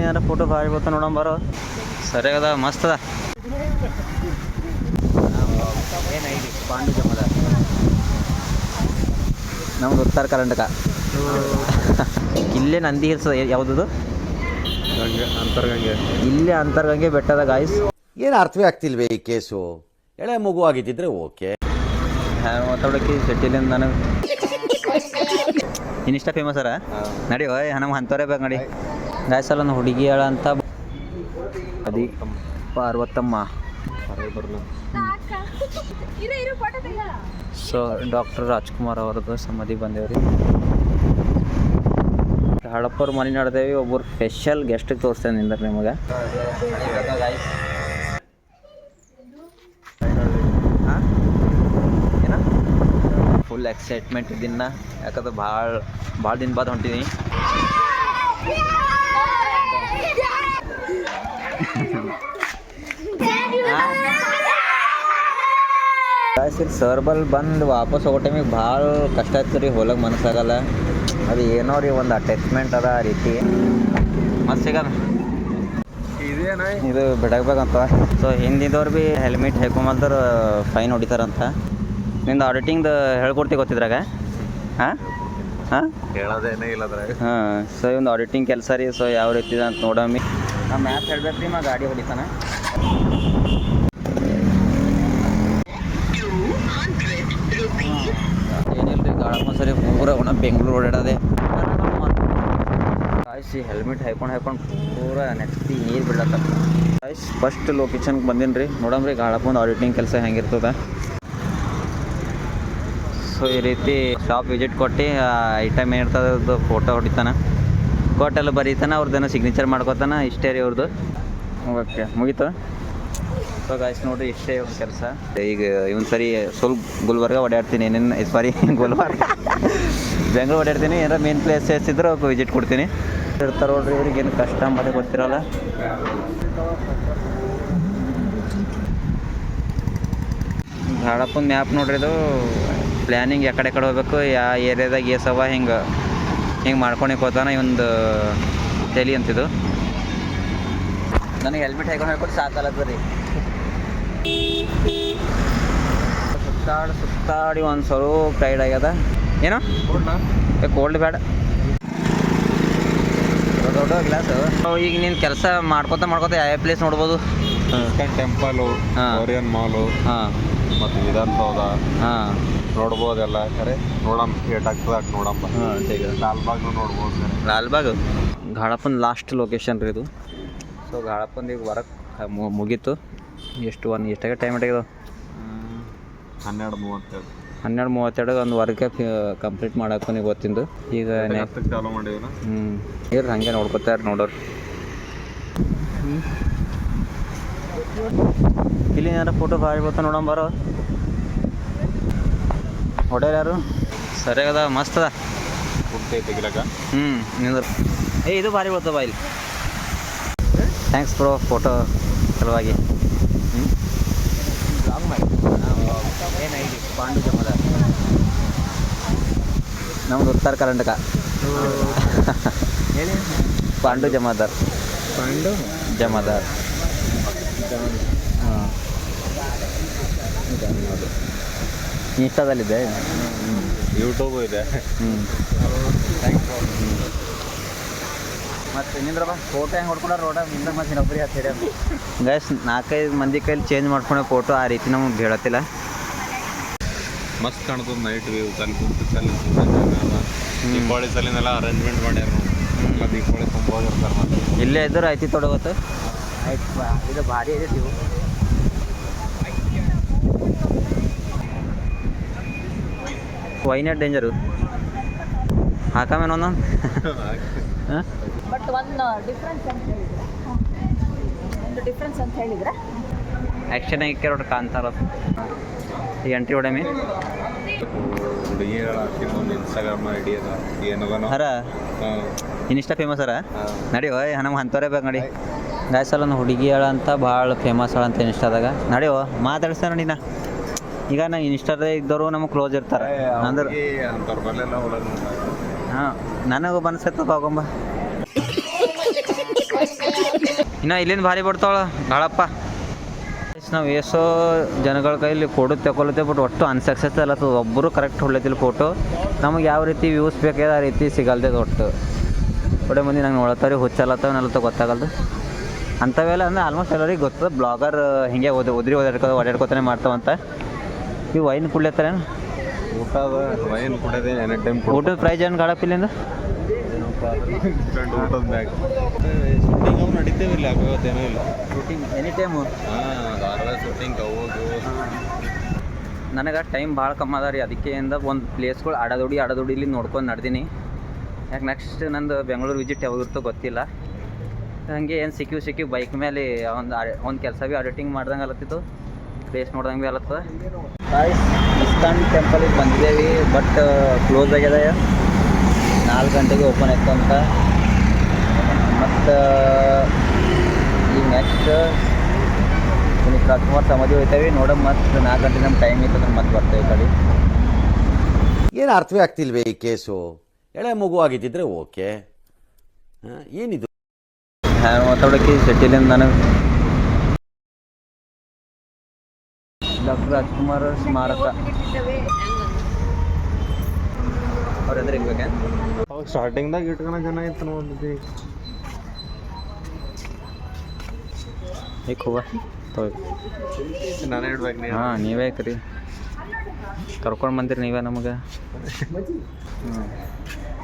ಏನಾರ ಫೋಟೋ ಭಾರಿ ಬರ್ತಾವ ನೋಡೋಣ ಬರೋ. ಸರಿಯಾಗದ ಮಸ್ತ್ ಅದ. ಪಾಂಡು ಜಮದ ನಮ್ದು ಉತ್ತರ ಕರ್ನಾಟಕ. ಇಲ್ಲೇ ನಂದಿ ಹಿಲ್ಸ್ ಯಾವುದದು? ಗಂಗೆ ಅಂತರ್ಗಂಗೆ. ಇಲ್ಲೇ ಅಂತರ್ಗಂಗೆ ಬೆಟ್ಟದ ಗಾಯ್ಸ್ ಏನು ಅರ್ಥವೇ ಆಗ್ತಿಲ್ವೇ ಈ ಕೇಸು? ಎಳೆ ಮಗು ಆಗಿದ್ದಿದ್ರೆ ಓಕೆ. ಮಾತಾಡೋಕೆ ಸೆಟ್ಟಿಲಿಂದ ನನಗೆ ಇನ್ನಿಷ್ಟ ಫೇಮಸ್ ಅರ? ನಡಿ ಓಯ್ ನಮ್ಗೆ ಅಂತವರೇ ಬೇಕು ನಡಿ ಗಾಯ್ಸ್ ಅಲ್ಲ ಒಂದು ಹುಡುಗಿ ಹೇಳ ಅಂತ ಅದಿ ಪಾರ್ವತಮ್ಮ ಸೊ ಡಾಕ್ಟರ್ ರಾಜ್ಕುಮಾರ್ ಅವ್ರದ್ದು ಸಮಾಧಿ ಬಂದೇವ್ರಿ. ಹಳಪ್ಪವ್ರ ಮನೆ ನಡೆದೇವಿ ಒಬ್ಬರು ಸ್ಪೆಷಲ್ ಗೆಸ್ಟಿಗೆ ತೋರಿಸ್ತೇನೆ ನಿಂದ್ರೆ ನಿಮಗೆ. ಏನ? ಫುಲ್ ಎಕ್ಸೈಟ್ಮೆಂಟ್ ಇದ್ದಿನ ಯಾಕಂದ್ರೆ ಭಾಳ ಭಾಳ ದಿನ ಬಾದ್ ಹೊಂಟೀನಿ ಸರ್ ಸರ್ಬಲ್ ಬಂದು ವಾಪಸ್ ಹೋಗೋ ಟೈಮಿಗೆ ಭಾಳ ಕಷ್ಟ ಆಯ್ತು ರೀ ಹೋಲಕ್ ಮನಸ್ಸಾಗಲ್ಲ. ಅದು ಏನೋ ರೀ, ಒಂದು ಅಟ್ಯಾಚ್ಮೆಂಟ್ ಅದ ಆ ರೀತಿ. ಮತ್ತೆ ಸಿಗಲ್ಲ ಇದು ಬಿಡಾಗಬೇಕಂತ ಸೊ ಹಿಂದಿದವ್ರು ಭೀ ಹೆಲ್ಮೆಟ್ ಹೇಳ್ಕೊಂಬಂದ್ರೆ ಫೈನ್ ಹೊಡಿತಾರಂತ. ನಿಂದು ಆಡಿಟಿಂಗ್ದು ಹೇಳ್ಕೊಡ್ತಿ ಗೊತ್ತಿದ್ರಾಗ? ಹಾಂ? ಹಾಂ? ಹೇಳೋದೇನೇ ಇಲ್ಲ ಅದ್ರಾಗ. ಹಾಂ ಸೊ ಒಂದು ಆಡಿಟಿಂಗ್ ಕೆಲಸ ರೀ ಸೊ ಯಾವ ರೀತಿ ಇದೆ ಅಂತ ನೋಡಮ್ಮಿ. ನಾ ಮ್ಯಾಪ್ ಹೇಳ್ಬೇಕು ರೀ ನಾ ಗಾಡಿ ಹೊಡಿತಾನೆ. ಏನಿಲ್ಲ ರೀ ಗಾಳಪ್ಪ ಸರಿ ಪೂರ ಒಣ ಬೆಂಗಳೂರು ಓಡಾಡದೆ. ಕಾಯಿಸಿ ಹೆಲ್ಮೆಟ್ ಹಾಕೊಂಡು ಹಾಕೊಂಡು ಪೂರ ನೆಕ್ಸ್ಟಿ ನೀರು ಬಿಡ್ಲತ್ತ ಕಾಯಿಸ್ ಫಸ್ಟ್ ಲೊಕೇಶನ್ಗೆ ಬಂದೀನಿ ರೀ ನೋಡಮ್ರಿ ಗಾಳಪ್ಪಂದು ಆಡಿಟಿಂಗ್ ಕೆಲಸ ಹೆಂಗಿರ್ತದೆ. ಸೊ ಈ ರೀತಿ ಶಾಪ್ ವಿಸಿಟ್ ಕೊಟ್ಟು ಐಟಮ್ ಏನಿರ್ತದೆ ಅದು ಫೋಟೋ ಹೊಡಿತಾನೆ. ಕೊಟ್ಟೆಲ್ಲ ಬರೀತಾನೆ ಅವ್ರದ್ದೇನೋ ಸಿಗ್ನೇಚರ್ ಮಾಡ್ಕೋತಾನೆ, ಇಷ್ಟೇ ರೀ ಅವ್ರದ್ದು ಓಕೆ, ಮುಗೀತು? ಸೊ ಗಾಯ್ಸ್ ನೋಡ್ರಿ, ಇಷ್ಟೇ ಇವ್ರ ಕೆಲಸ. ಈಗ ಇವನ್ ಸರಿ ಸ್ವಲ್ಪ ಗುಲ್ಬರ್ಗ ಓಡಾಡ್ತೀನಿ ಏನೇನು ಸಾರಿ ಗುಲ್ಬರ್ಗ. ಬೆಂಗ್ಳೂರು ಓಡಾಡ್ತೀನಿ, ಏನಾರ ಮೇನ್ ಪ್ಲೇಸಸ್ ಇದ್ರೆ ಅವ್ರಿಗೆ ವಿಸಿಟ್ ಕೊಡ್ತೀನಿ. ಇರ್ತಾರೆ ನೋಡ್ರಿ, ಇವ್ರಿಗೆ ಏನು ಕಷ್ಟ ಮತ್ತೆ ಗೊತ್ತಿರಲ್ಲ. ಗಾಳಪ್ಪನ ಮ್ಯಾಪ್ ನೋಡ್ರಿ ಇದು. ಪ್ಲ್ಯಾನಿಂಗ್ ಯಾಕಡೆ ಕಡೆ ಹೋಗ್ಬೇಕು ಯಾ ಏರಿಯಾದಾಗ ಏಸವ ಹಿಂಗೆ ಹಿಂಗೆ ಮಾಡ್ಕೊಳಕ್ಕೆ ಹೋತಾನ ಇವೊಂದು ತಲೆ ಅಂತಿದ್ದು ನನಗೆ ಹೆಲ್ಮೆಟ್ ಹಾಕೊಂಡು ಹೇಳ್ಕೊಟ್ಟು ಸಾಕಲ್ಲದ ರೀ ಸುತ್ತಾಡಿ ಸುತ್ತಾಡಿ ಒಂದು ಸ್ವಲ್ಪ ಟೈಡ್ ಆಗ್ಯದ. ಏನೋ? ಕೋಲ್ಡ್ ಬ್ಯಾಡ ದೊಡ್ಡ ದೊಡ್ಡ ಗ್ಲಾಸ್ ಈಗ ನೀನು ಕೆಲಸ ಮಾಡ್ಕೊತ ಮಾಡ್ಕೊತ ಯಾವ ಪ್ಲೇಸ್ ನೋಡ್ಬೋದು? ಇಸ್ಕಾನ್ ಟೆಂಪಲು ಓರಿಯನ್ ಮಾಲು ಮತ್ತು ವಿಧಾನಸೌಧ. ನೋಡ್ಬೋದು ಎಲ್ಲ ಖರೆ ನೋಡಮ್ ಏಟ್ ಆಗ್ತದೆ ಅಟ್ ನೋಡಮ್ಮ ಲಾಲ್ಬಾಗ್ನು ನೋಡ್ಬೋದು ಲಾಲ್ಬಾಗ್? ಗಾಳಪ್ಪನ ಲಾಸ್ಟ್ ಲೊಕೇಶನ್ ರೀ ಇದು. ಸೊ ಗಾಳಪ್ಪಂದ ಈಗ ಹೊರಕ್ಕೆ ಮುಗೀತು. ಎಷ್ಟು ಒನ್ ಎಷ್ಟಾಗ ಟೈಮ್ ಇಟ್ಟಾಗ್ಯದ ಹನ್ನೆರಡು ಮೂವತ್ತೆರಡು. ಹನ್ನೆರಡು ಮೂವತ್ತೆರಡು ಒಂದು ವರ್ಕ್ ಕಂಪ್ಲೀಟ್ ಮಾಡಕ್ಕೂ ನೀವು ಗೊತ್ತಿದ್ದು ಈಗ ಚಾಲೂ ಮಾಡಿವಿ ಹ್ಞೂ ಇರ್ರಿ ಹಾಗೆ ನೋಡ್ಕೊತಾರೆ ನೋಡೋರು. ಇಲ್ಲಿ ಏನಾರ ಫೋಟೋ ಭಾರಿ ಬರ್ತಾವ ನೋಡೋಣ ಬರೋ. ಹೊಟೇಲ್ ಯಾರು? ಸರಿಯಾಗದ ಮಸ್ತ್ ಅದ. ಹ್ಞೂ ನಿಂದ್ರ. ಏ ಇದು ಭಾರಿ ಬರ್ತವ ಇಲ್ಲಿ. ಥ್ಯಾಂಕ್ಸ್ ಬ್ರೋ ಫೋಟೋ ಸಲುವಾಗಿ. ಪಾಂಡು ಜಮದ. ನಮ್ದು ಉತ್ತರ ಕರ್ನಾಟಕ. ಪಾಂಡು ಜಮಾದಾರ್. ಪಾಂಡು? ಜಮಾದಾರ್. ಹಾಂ ಇನ್ಸ್ಟಾದಲ್ಲಿದೆ? ಯೂಟ್ಯೂಬು ಇದೆ. ಹ್ಞೂ ಮತ್ತೆ ನಿಂದ್ರಪ್ಪ ಫೋಟೋ ಹೆಂಗೆ ಹೊಡ್ಕೊಂಡ್ರ ರೋಡ ನಿಂದ ಮತ್ತೆ ಇನ್ನೊಬ್ಬರಿಗೆ ಹತ್ತಿರ ಗೈಸ್ ನಾಲ್ಕೈದು ಮಂದಿ ಕೈಲಿ ಚೇಂಜ್ ಮಾಡ್ಕೊಂಡೆ ಫೋಟೋ ಆ ರೀತಿ ನಮ್ಗೆ ಹೇಳತ್ತಿಲ್ಲ. ಮಸ್ತ್ ಕಾಣ್ತದ ನೈಟ್ ವ್ಯೂ ಅಲ್ಲಿ ಕುಂತು ಸಲ ದೀಪಾವಳಿ ಸಲಿನೆಲ್ಲ ಅರೇಂಜ್ಮೆಂಟ್ ಮಾಡ್ಯಾರ ದೀಪಾವಳಿ ತುಂಬ ಇರ್ತಾರೆ ಮತ್ತೆ. ಇಲ್ಲೇ ಇದ್ರೆ ಐತಿ ತೊಡಗತ್ತೆ ಇದು ಭಾರಿ ಐತಿ ನೀವು ವೈನಾಟ್ ಡೇಂಜರು ಹಾಕಾಮೇನೋ ಒಂದೊಂದು ಬಟ್ ಒಂದು ಡಿಫ್ರೆನ್ಸ್ ಅಂತ ಹೇಳಿದ್ರೆ. ಒಂದು ಡಿಫ್ರೆನ್ಸ್ ಅಂತ ಹೇಳಿದ್ರೆ. ಆ್ಯಕ್ಷನ್ ಆಗಿ ನೋಡ್ರಿ ಕಾಣ್ತಾರ? ಈ ಎಂಟ್ರಿ ಒಂದು ಇನ್ಸ್ಟಾಗ್ರಾಮ್ ಐಡಿ ಅದ ಏನದನೋ ಹರ ಇನ್ಸ್ಟಾ ಫೇಮಸ್ ಅರ ನಡಿ ಓಯ್ ನಮ್ಗೆ ಅಂಥವ್ರೇ ಬೇಕು ನಡಿ. ಗಾಯ್ಸಲ್ಲ ಒಂದು ಹುಡುಗಿ ಹೇಳ ಅಂತ ಭಾಳ ಫೇಮಸ್ ಅಂತ ಇನ್ಸ್ಟಾದಾಗ ನಡೆಯೋ ಮಾತಾಡ್ಸ್ತಾನೆ ನೋಡಿ ನಾ ಈಗ ನಾ ಇನ್ಸ್ಟಾದಾಗ ಇದ್ದವರು ನಮಗೆ ಕ್ಲೋಸ್ ಇರ್ತಾರೆ. ಅಂದ್ರೆ ಹಾಂ ನನಗೂ ಬನ್ಸತ್ತ ತಗೊಂಬ ಇನ್ನು ಇಲ್ಲಿಂದ ಭಾರಿ ಬರ್ತಾವಳ ಭಾಳಪ್ಪ ನಾವು ಎಷ್ಟೋ ಜನಗಳ ಕೈಲಿ ಫೋಟೋ ತಗೊಳತ್ತೆ ಬಟ್ ಒಟ್ಟು ಅನ್ಸಕ್ಸಸ್ ಅಲ್ಲತ್ತದ ಒಬ್ಬರು ಕರೆಕ್ಟ್ ಹೊಡ್ಲತ್ತಿಲ್ಲ ಫೋಟೋ ನಮಗೆ ಯಾವ ರೀತಿ ವ್ಯೂಸ್ ಬೇಕಾದ ಆ ರೀತಿ ಸಿಗಲ್ದೆ ಒಟ್ಟು ಒಡೆ ಮಂದಿ ನಂಗೆ ನೋಡತ್ತಾರ ಹುಚ್ಚಲ್ಲತ್ತವ ನಲ್ಲತ್ತ ಗೊತ್ತಾಗಲ್ದು. ಅಂಥವೆಲ್ಲ ಅಂದ್ರೆ ಆಲ್ಮೋಸ್ಟ್ ಎಲ್ಲರಿಗೆ ಗೊತ್ತದ ಬ್ಲಾಗರ್ ಹಿಂಗೆ ಓದಿ ಓದ್ರಿ ಓದಾಡ್ಕೋ ಓಡಾಡ್ಕೋತಾನೆ ಮಾಡ್ತಾವಂತ ಇವು ವೈನ್ ಕುಡ್ಲತ್ತಾರೇನು? ಊಟದ ವೈನ್ ಕುಡಿಯೋದೇ ಎನಿ ಟೈಮ್ ಊಟದ ಪ್ರೈಸ್ ಏನು ಗಾಳಪ್ಪಿಲ್ಲಿಂದ ಊಟದ ಬ್ಯಾಗ್ ಶೂಟಿಂಗ್ ಅವು ನಡೀತೇವೆ ಇಲ್ಲಿ ಆಗೋದೇನೋ ಇಲ್ಲ. ಶೂಟಿಂಗ್ ಎನಿ ಟೈಮು ಹಾಂ ಧಾರವಾಡ ಶೂಟಿಂಗ್ ಹೋಗು ನನಗೆ ಟೈಮ್ ಭಾಳ ಕಮ್ಮಿ ಅದ ರೀ. ಅದಕ್ಕೆ ಇಂದ ಒಂದು ಪ್ಲೇಸ್ಗಳು ಆಡದೋಡಿ ಆಡದೋಡಿ ಇಲ್ಲಿ ನೋಡ್ಕೊಂಡು ನಡ್ದೀನಿ. ಯಾಕೆ ನೆಕ್ಸ್ಟ್ ನಂದು ಬೆಂಗಳೂರು ವಿಸಿಟ್ ಯಾವಾಗ ಇರ್ತೋ ಗೊತ್ತಿಲ್ಲ. ಹಾಗೆ ಏನು ಸಿಕ್ಕಿ ಸಿಕ್ಕಿ ಬೈಕ್ ಮೇಲೆ ಒಂದು ಒಂದು ಕೆಲಸ ಭೀ ಅಡಿಟಿಂಗ್ ಮಾಡ್ದಂಗೆ ಅಲತ್ತಿತ್ತು ಪ್ಲೇಸ್ ನೋಡ್ದಂಗೆ ಭೀ ಅಲತ್ತದ ಇಸ್ಕಾನ್ ಟೆಂಪಲಿಗೆ ಬಂದಿದ್ದೇವೆ ಬಟ್ ಕ್ಲೋಸ್ ಆಗ್ಯದ ನಾಲ್ಕು ಗಂಟೆಗೆ ಓಪನ್ ಆಯ್ತು ಅಂತ. ಮತ್ತು ಈಗ ನೆಕ್ಸ್ಟ್ ಪುನೀತ್ ರಾಜ್ಕುಮಾರ್ ಸಮಾಧಿ ಹೋಯ್ತೇವೆ ನೋಡೋಣ ಮತ್ತು ನಾಲ್ಕು ಗಂಟೆ ನಮ್ಮ ಟೈಮ್ ಇತ್ತು ಅಂದ್ರೆ ಮತ್ತೆ ಬರ್ತೇವೆ ಕಡೆ. ಏನು ಅರ್ಥವೇ ಆಗ್ತಿಲ್ವೇ ಈ ಕೇಸು ಎಳೆ ಮಗು ಆಗಿದ್ದಿದ್ರೆ ಓಕೆ ಆ, ಏನಿದು ಮಾತಾಡೋಕೆ ಸೆಟಿಲಿಂದ ನನಗೆ ಡಾಕ್ಟರ್ ರಾಜ್ಕುಮಾರ್ ಸ್ಮಾರಕ ಅವ್ರ ಎದುರು ಇರ್ಬೇಕೆ ಅವಾಗ ಸ್ಟಾರ್ಟಿಂಗ್ದಾಗ ಇಟ್ಕೊಳ ಜನ ಇತ್ತು ನೋಡಿದ್ವಿ ಈಗ ಹೋಗ ನಾನೇ ಇಡ್ಬೇಕು ನೀವು ಹಾಂ ನೀವೇ ಕರಿ. ಕರ್ಕೊಂಡು ಬಂದಿರಿ ನೀವೇ ನಮಗೆ.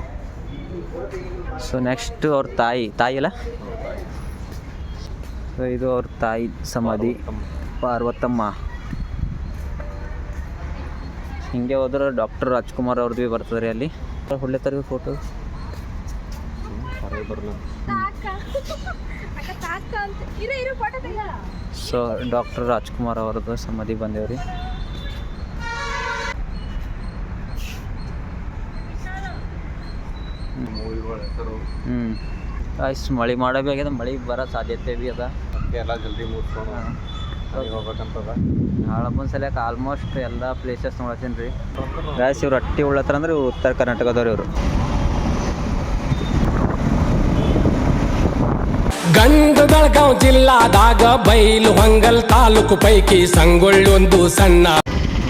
ಸೊ ನೆಕ್ಸ್ಟ್ ಅವ್ರ ತಾಯಿ ತಾಯಿ ಅಲ್ಲ? ಸೊ ಇದು ಅವ್ರ ತಾಯಿ ಸಮಾಧಿ ಪಾರ್ವತಮ್ಮ. ಹಿಂಗೆ ಹೋದ್ರೆ ಡಾಕ್ಟರ್ ರಾಜ್ಕುಮಾರ್ ಅವ್ರದ್ದು ಭೀ ಬರ್ತದೆ ರೀ ಅಲ್ಲಿ. ಇರು ಇರು ಫೋಟೋ ಸೊ ಡಾಕ್ಟರ್ ರಾಜ್ಕುಮಾರ್ ಅವ್ರದ್ದು ಸಮಾಧಿ ಬಂದೇವ್ರಿ. ಮೂವಿಗಳ ಹೆಸರು ಮಳಿ ಆಯ್ತು ಮಳೆ ಮಾಡಬೇಕಾಗ್ಯದ ಮಳೆ ಬರೋ ಸಾಧ್ಯತೆ ಭೀ ಅದ. ಎಲ್ಲ ಜಲ್ದಿ ಮುಗಿಸ್ಕೊಂಡು ಹಾಳಪ್ಪನ ಸಲಕ್ಕೆ ಆಲ್ಮೋಸ್ಟ್ ಎಲ್ಲ ಪ್ಲೇಸಸ್ ನೋಡತ್ತೀನಿ ರೀ. ಗಾಯ್ಸ್ ಇವ್ರು ಅಟ್ಟಿ ಉಳ್ಳತ್ತಾರ ಅಂದ್ರೆ ಇವ್ರು ಉತ್ತರ ಕರ್ನಾಟಕದವ್ರು ಇವರು. ಗಂಡು ಬೆಳಗಾವ್ ಜಿಲ್ಲಾದಾಗ ಬೈಲು ಹೊಂಗಲ್ ತಾಲೂಕು ಪೈಕಿ ಸಂಗೊಳ್ಳಿ ಒಂದು ಸಣ್ಣ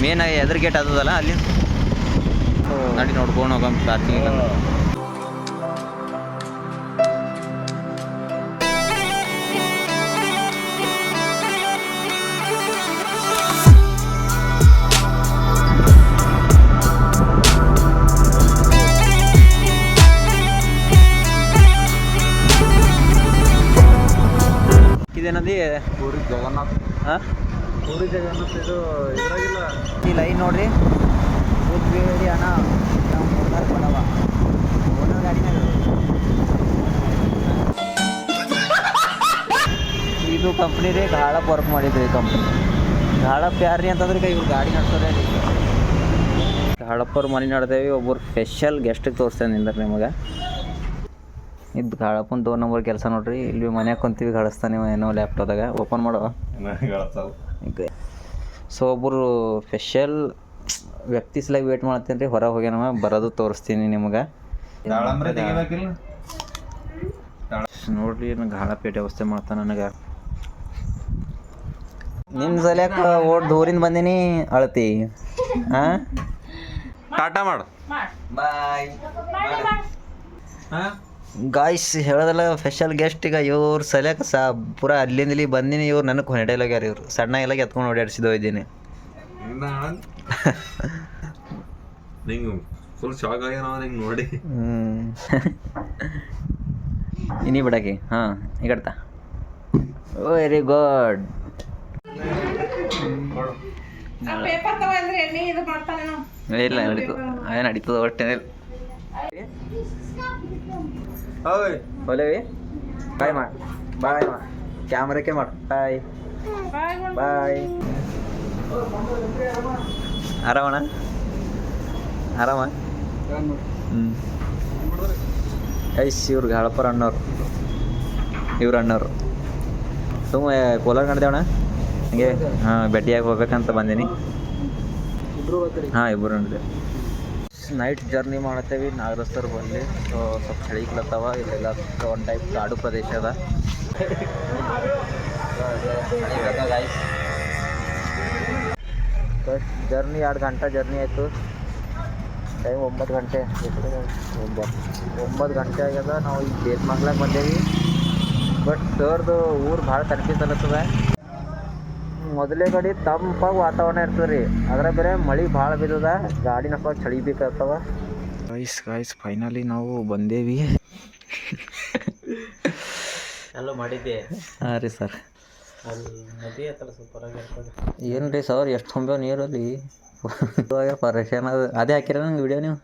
ಮೇನ್ ಎದುರು ಗೇಟ್ ಅದದಲ್ಲ ಅಲ್ಲಿ? ನಡಿ ನೋಡ್ಕೊಂಡು ಹೋಗಮ್ ಪಾರ್ಕಿಂಗ್ ಇದೇನದಿ? ಪೂರಿ ಜಗನ್ನಾಥ್. ಹಾಂ ಪೂರಿ ಜಗನ್ನಾಥ್ ಇದು ಇದ್ರಾಗಿಲ್ಲ. ಈ ಲೈನ್ ನೋಡ್ರಿ. ಬೇಡಿ ಅಣ್ಣ. ನಾವು ಬಡವ. ಓನರ್ ಗಾಡಿನಾಗ ಇದು ಕಂಪ್ನಿ ರೀ ಗಾಳಪ್ ವರ್ಕ್ ಮಾಡಿದ್ರಿ ಈ ಕಂಪ್ನಿ ಗಾಳಪ್ ಯಾರು ರೀ ಅಂತಂದ್ರೆ ಈಗ ಇವ್ರು ಗಾಡಿ ನಡ್ಸೋರೇ ರೀ ಗಾಳಪ್ಪವ್ರ ಮನೆ ನಡ್ದೇವಿ ಒಬ್ಬರು ಸ್ಪೆಷಲ್ ಗೆಸ್ಟಿಗೆ ತೋರಿಸ್ತೇನೆ ನಿಂದ್ರೆ ನಿಮಗೆ. ಇದು ಗಾಳಪ್ಪನ ದೋ ನಂಬರ್ ಕೆಲಸ ನೋಡ್ರಿ ಇಲ್ಲಿ ಮನ್ಯಾಗ ಕುಂತೀವಿ ಗಳಿಸ್ತಾನೆ ಏನೋ ಲ್ಯಾಪ್ಟಾಪ್ದಾಗ ಓಪನ್ ಮಾಡೋ. ಸೊ ಒಬ್ಬರು ಸ್ಪೆಷಲ್ ವ್ಯಕ್ತಿ ಸಲ ವೇಟ್ ಮಾಡ್ತೀನಿ ರೀ ಹೊರಗೆ ಹೋಗ್ಯಾನವ ಬರೋದು ತೋರಿಸ್ತೀನಿ ನಿಮಗೆ. ನೋಡ್ರಿ ಗಾಳ ಪೇಟೆ ವ್ಯವಸ್ಥೆ ಮಾಡ್ತಾನೆ ನನಗೆ. ನಿಮ್ಮ ಸಲ್ಯಾಕ ಓಟ್ ದೂರಿಂದ ಬಂದೀನಿ ಅಳತಿ. ಹಾಂ ಟಾಟಾ ಮಾಡು. ಬಾಯ್. ಗಾಯ್ಸ್ ಹೇಳೋದಲ್ಲ ಸ್ಪೆಷಲ್ ಗೆಸ್ಟ್ ಈಗ ಇವ್ರು ಸಲ್ಯಾಕ ಸಾ ಪೂರ ಅಲ್ಲಿಂದ ಇಲ್ಲಿ ಬಂದಿನಿ ಇವ್ರು ನನಗೆ ಹೊಡೆಯಲಾಗ್ಯಾರ ಇವ್ರು. ಸಣ್ಣ ಎಲ್ಲ ಎತ್ಕೊಂಡು ಓಡಾಡ್ಸಿದ್ದು ಇದ್ದೀನಿ ನಿಂಗೆ ಫುಲ್ ಶಾಕ್ ಆಗ್ಯಾನ ನಿಂಗೆ ನೋಡಿ. ಹ್ಞೂ ಇನಿ ಬಿಡಕ್ಕೆ ಹಾಂ ಓ ವೆರಿ ಗುಡ್ ಇಲ್ಲ ನಡೀತು. ಅದೇ ನಡೀತದ ಒಟ್ಟೆ ಹೊಲೇವಿ ಬಾಯ್ ಮಾ. ಬಾಯ್ ಮಾ. ಕ್ಯಾಮ್ರಕ್ಕೆ ಮಾಡು. ಬಾಯ್ ಬಾಯ್ ಆರಾಮಣ ಆರಾಮ? ಹ್ಞೂ ಐಸ್ ಇವ್ರು ಹಳಪರ ಅಣ್ಣವ್ರು. ಇವ್ರು ಅಣ್ಣವ್ರು. ಸುಮ್ಮ ಕೋಲಾರ ನಡೆದೇವಣ್ಣ ಹಂಗೆ? ಹಾಂ, ಭೇಟಿಯಾಗಿ ಹೋಗ್ಬೇಕಂತ ಬಂದೀನಿ. ಹಾಂ ಇಬ್ಬರು ನಡೆದೆ ನೈಟ್ ಜರ್ನಿ ಮಾಡತ್ತೇವಿ ನಾಗರಸ್ತರ್ ಬಲ್ಲಿ ಸೊ ಸ್ವಲ್ಪ ಚಳಿಗ್ಲತ್ತವ ಇಲ್ಲೆಲ್ಲ ಒಂದು ಟೈಪ್ ಕಾಡು ಪ್ರದೇಶ ಅದ ಜರ್ನಿ ಎರಡು ಗಂಟೆ ಜರ್ನಿ ಆಯಿತು ಟೈಮ್ ಒಂಬತ್ತು ಗಂಟೆ ಒಂಬತ್ತು ಒಂಬತ್ತು ಗಂಟೆ ಆಗ್ಯದ ನಾವು ಈಗ ಬೇಸ್ ಮಗ್ಲಾಗ ಬಂದೇವಿ ಬಟ್ ಸರ್ದು ಊರು ಭಾಳ ತನಪಿಸಲತ್ತದ ಮೊದಲೇ ಗಡಿ ತಂಪಾಗಿ ವಾತಾವರಣ ಇರ್ತದೆ ರೀ. ಅದ್ರ ಬೇರೆ ಮಳೆ ಭಾಳ ಬಿದ್ದದ ಗಾಡಿನ ಸ್ವಲ್ಪ ಚಳಿ ಬೇಕಾಗ್ತವ. ಗಾಯ್ಸ್ ಗಾಯ್ಸ್ ಫೈನಲಿ ನಾವು ಬಂದೇವಿ. ಎಲ್ಲ ಮಾಡಿದ್ದೆ. ಹಾಂ ರೀ ಸರ್. ಏನು ರೀ ಸರ್ ಎಷ್ಟು ತುಂಬ್ಯಾವ ನೀರಲ್ಲಿ? ಪರೇಷನ್ ಅದ ಅದೇ ಹಾಕಿರ ನಂಗೆ ವಿಡಿಯೋ ನೀವು?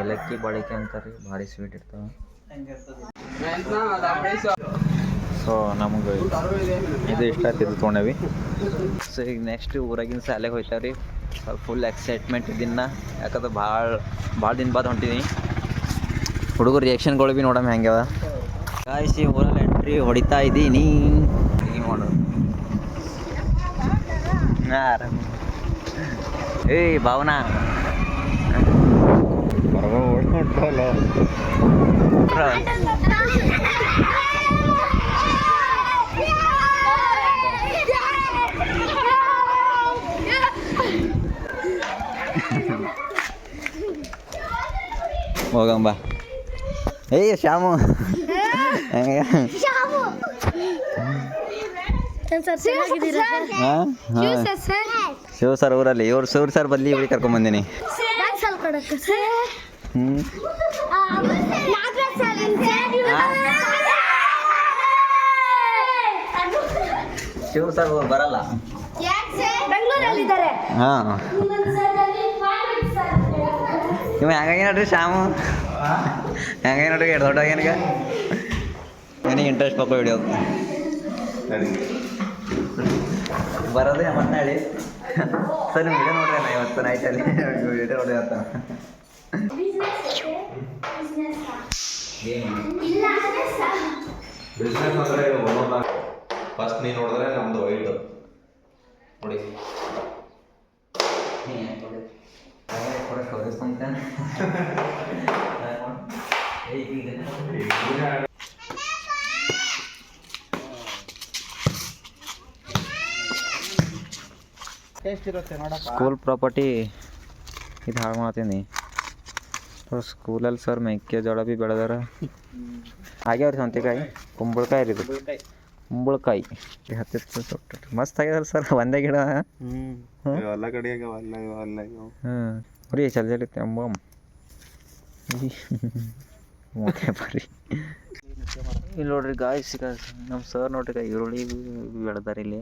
ಏಲಕ್ಕಿ ಬಾಳಿಕೆ ಅಂತಾರೆ, ಭಾರಿ ಸ್ವೀಟ್ ಇರ್ತಾವೆ. ಸೊ ನಮ್ಗೆ ಇದು ಇಷ್ಟ ಆಯ್ತು, ಇದು ತೊಗೊಂಡೇವಿ. ಸೊ ಈಗ ನೆಕ್ಸ್ಟ್ ಊರಾಗಿನ ಶಾಲೆಗೆ ಹೋಯ್ತಾವ್ರಿ. ಫುಲ್ ಎಕ್ಸೈಟ್ಮೆಂಟ್ ಇದ್ದಿನ ಯಾಕಂದ್ರೆ ಭಾಳ ಭಾಳ ದಿನ ಬಾದ್ ಹೊಂಟೀನಿ ಹುಡುಗರು ರಿಯಾಕ್ಷನ್ಗಳು ಭೀ ನೋಡಮ್ಮ ಹೆಂಗ್ಯಾವ. ಕಾಯಿಸಿ ಊರಲ್ಲಿ ಎಂಟ್ರಿ ಹೊಡಿತಾ ಇದ್ದೀನಿ. ನೋಡು. ಏಯ್, ಭಾವನಾ. ಓಡ್ಕೊಂಡಲ್ಲ ಹೋಗಂಬ ಏಯ್ ಶ್ಯಾಮು. ಶಿವ ಸರ್ ಊರಲ್ಲಿ. ಇವ್ರು ಶಿವ್ರ ಸರ್ ಬದಲಿ ಇವ್ರಿಗೆ ಕರ್ಕೊಂಬಂದಿನಿ ಶಿವ ಸರ್ ಬರಲ್ಲ. ಹಾಂ. ಇವ ಹೆಂಗಾಗಿ ನೋಡ್ರಿ ಶ್ಯಾಮು? ಹೆಂಗಾಗಿ ನೋಡ್ರಿ ಎರಡು ದೊಡ್ಡ ಏನೀಗ ನನಗೆ ಇಂಟ್ರೆಸ್ಟ್ ಪಾಪ ಹಿಡಿಯೋದು ಬರೋದೇ ಮತ್ತೆ ಹೇಳಿ ಸರ್ ನೀವು ವಿಡಿಯೋ ನೋಡ್ರಿ ನಾ ಇವತ್ತು ನೈಟಲ್ಲಿ ವಿಡಿಯೋ ನೋಡಿ ಅಂತ ಬಿಸ್ನೆಸ್ ಅಂದರೆ ಫಸ್ಟ್ ನೀನು ನೋಡಿದ್ರೆ ನಮ್ದು ವೈಟ್ ನೋಡಿ. ಸ್ಕೂಲ್ ಪ್ರಾಪರ್ಟಿ ಇದು ಹಾಳು ಮಾಡ್ತೀನಿ. ಸ್ಕೂಲಲ್ಲಿ ಸರ್ ಮೆಕ್ಕೆಜೋಳ ಭೀ ಬೆಳೆದಾರ ಆಗ್ಯಾವ್ರಿ ಸೌತೆಕಾಯಿ ಕುಂಬಳಕಾಯಿ ರೀ ಇದು. ಕುಂಬಳಕಾಯಿ. ಹತ್ತಿತ್ತು ಮಸ್ತ್ ಆಗ್ಯದ ಸರ್ ಒಂದೇ ಗಿಡ. ಹ್ಞೂ ಎಲ್ಲ ಕಡೆ ಹ್ಞೂ ರೀ ಚಲ್ ಜಲ್ದಿ ಮೂಕೆ ಬರ್ರಿ. ಇಲ್ಲಿ ನೋಡ್ರಿ ಗಾಯ ಸಿಗ ನಮ್ಮ ಸರ್ ನೋಡ್ರಿ ಈರುಳ್ಳಿ ಬೆಳೆದಾರ ಇಲ್ಲಿ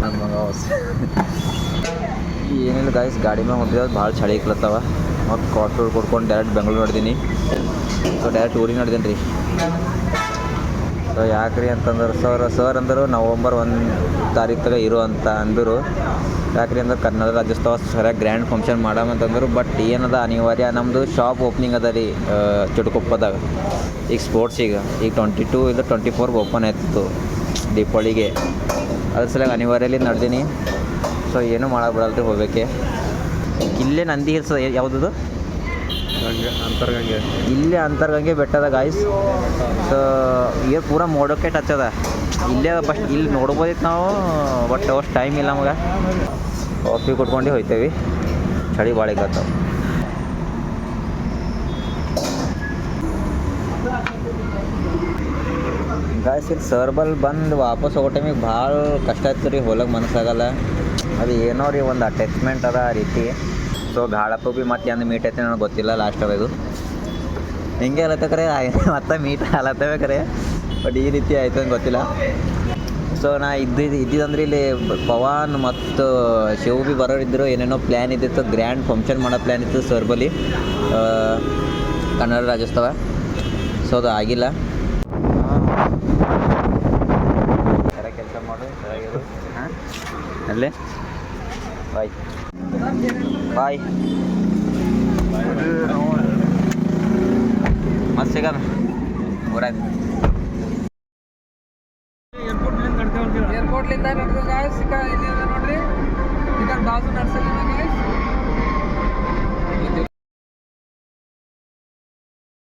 ನನ್ನ ಮಗ ಹೊಸ ಗಾಯ್ಸ್ ಗಾಡಿ ಮ್ಯಾಗ ಹೊಂಟಿರೋದು ಭಾಳ ಚಳಿ ಇಕ್ಲತ್ತವ ಮತ್ತು ಕ್ವಾರ್ಟರ್ ಕೊಡ್ಕೊಂಡು ಡೈರೆಕ್ಟ್ ಬೆಂಗಳೂರು ನೋಡಿದ್ದೀನಿ ಸೊ ಡೈರೆಕ್ಟ್ ಊರಿಗೆ ನೋಡಿದ್ದೀನಿ ರೀ. ಸೊ ಯಾಕ್ರಿ ಅಂತಂದ್ರೆ ಸರ್ ಸರ್ ಅಂದರು ನವಂಬರ್ ಒಂದು ತಾರೀಕು ಇರು ಅಂತ ಅಂದರು. ಯಾಕ್ರಿ ಅಂದ್ರೆ ಕನ್ನಡ ರಾಜ್ಯೋತ್ಸವ ಸರಿಯಾಗಿ ಗ್ರ್ಯಾಂಡ್ ಫಂಕ್ಷನ್ ಮಾಡಮಂತಂದ್ರು ಬಟ್ ಏನದ ಅನಿವಾರ್ಯ ನಮ್ಮದು ಶಾಪ್ ಓಪನಿಂಗ್ ಅದ ರೀ ಚುಟುಕೊಪ್ಪದಾಗ. ಈಗ ಸ್ಪೋರ್ಟ್ಸ್ ಈಗ ಟ್ವೆಂಟಿ ಟೂ ಇಲ್ಲ ಟ್ವೆಂಟಿ ಫೋರ್ಗೆ ಓಪನ್ ಆಯ್ತು ದೀಪಾವಳಿಗೆ. ಅದ್ರ ಸಲ ಅನಿವಾರ್ಯಲಿ ನಡೆದೀನಿ. ಸೊ ಏನೂ ಮಾಡಕ್ಕೆ ಬಿಡಲ್ರಿ ಹೋಗ್ಬೇಕೆ. ಇಲ್ಲೇ ನಂದಿ ಹಿಲ್ಸ್ ಯಾವುದದು? ಹಂಗೆ ಅಂತರ್ಗಂಗೆ. ಇಲ್ಲೇ ಅಂತರ್ಗಂಗೆ ಬೆಟ್ಟದ ಗಾಯ್ಸ್ ಸೊ ಈಗ ಪೂರ ಮೋಡಕ್ಕೆ ಟಚ್ ಅದ. ಇಲ್ಲೇ ಫಸ್ಟ್ ಇಲ್ಲಿ ನೋಡ್ಬೋದಿತ್ತು ನಾವು ಬಟ್ ಅವಷ್ಟು ಟೈಮ್ ಇಲ್ಲ ನಮಗೆ. ಕಾಫಿ ಕುಟ್ಕೊಂಡು ಹೋಯ್ತೇವೆ. ಚಳಿ ಭಾಳ ಈಗತ್ತವ ಗಾಯ್ಸ್ ಇಲ್ಲಿ ಸರ್ಬಲ್ ಬಂದು ವಾಪಸ್ ಹೋಗೋ ಟೈಮಿಗೆ ಭಾಳ ಕಷ್ಟ ಆಯ್ತು ರೀ ಹೋಲಕ್ಕೆ ಮನಸ್ಸಾಗಲ್ಲ. ಅದು ಏನೋ ರೀ ಒಂದು ಅಟ್ಯಾಚ್ಮೆಂಟ್ ಅದ ಆ ರೀತಿ. ಸೊ ಗಾಳಪ್ಪು ಭೀ ಮತ್ತೆ ಎಂದು ಮೀಟ್ ಐತೆ ನನಗೆ ಗೊತ್ತಿಲ್ಲ ಲಾಸ್ಟ್ ಇದು. ಹಿಂಗೆ ಅಲ್ಲತ್ತ ಕರೆ ಮತ್ತೆ ಮೀಟ್ ಅಲತ್ತವೆ ಕರೆ. ಬಟ್ ಈ ರೀತಿ ಆಯಿತು ಅಂತ ಗೊತ್ತಿಲ್ಲ. ಸೊ ನಾ ಇದ್ದಿದ್ದು ಇದ್ದಿದ್ದಂದ್ರೆ ಇಲ್ಲಿ ಪವನ್ ಮತ್ತು ಶಿವ ಭೀ ಬರೋರಿದ್ದರು ಏನೇನೋ ಪ್ಲ್ಯಾನ್ ಇದ್ದಿತ್ತು ಗ್ರ್ಯಾಂಡ್ ಫಂಕ್ಷನ್ ಮಾಡೋ ಪ್ಲ್ಯಾನ್ ಇತ್ತು ಸರ್ಬಲಿ ಕನ್ನಡ ರಾಜ್ಯೋತ್ಸವ. ಸೊ ಅದು ಆಗಿಲ್ಲ. ಕೆಲಸ ಮಾಡು? ಅಲ್ಲೇ? ಬಾಯ್. ಬಾಯ್. ಮಸ್ತ್ ಸಿಗದ ಊರಾಗ.